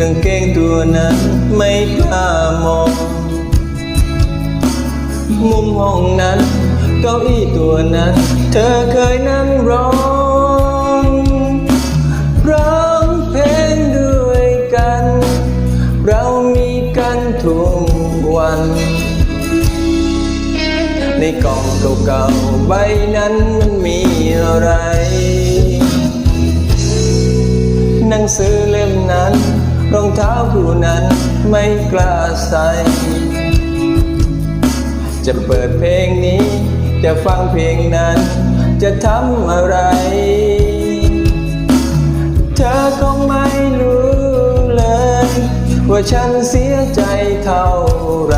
กางเกงตัวนั้นไม่กล้ามอง มุมห้องนั้นเก้าอี้ตัวนั้น เธอเคยนั่งร้องร้องเพลงด้วยกัน เรามีกันทุกวัน ในกล่องเก่าๆใบนั้นมันมีอะไร หนังสือเล่มนั้น รองเท้าคู่นั้นไม่กล้าใส่ จะเปิดเพลงนี้ จะฟังเพลงนั้น จะทำอะไร เธอคงไม่รู้เลย ว่าฉันเสียใจเท่าไหร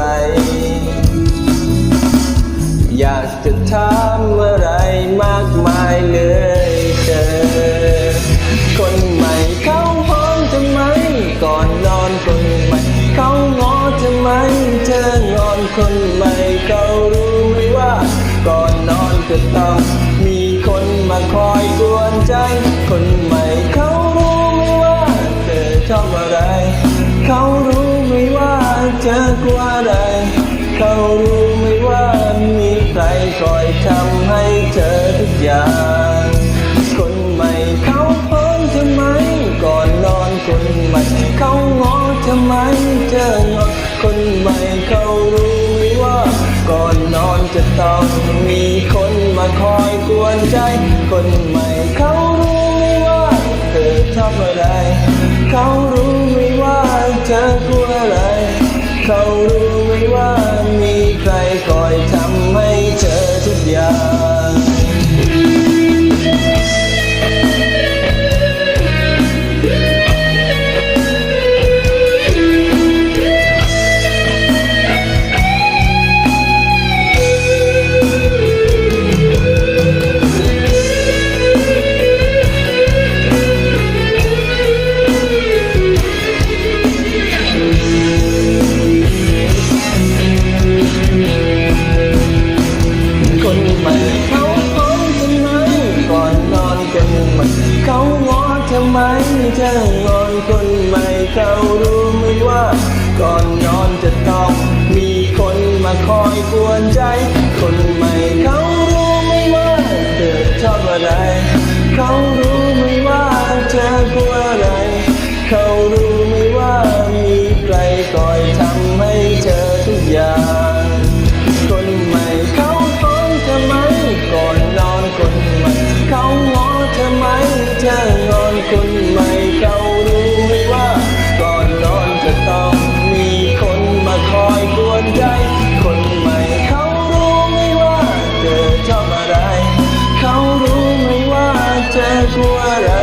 จะต้องมีคนมาคอยกวนใจ คนใหม่เขารู้ไม่ว่าเธอชอบอะไร เขารู้ไม่ว่าเธอกลัวอะไร เขารู้ไม่ว่ามีใครคอยทำให้เธอทุกอย่าง มาคอยกวนใจ คนใหม่เขารู้ไม่ว่าเธอชอบอะไร เขารู้ไม่ว่าเธอกลัวอะไร เขารู้ คนใหม่เขารู้ไหมว่า ก่อนนอนจะต้องมีคนมาคอยกวนใจ คนใหม่เขา เธ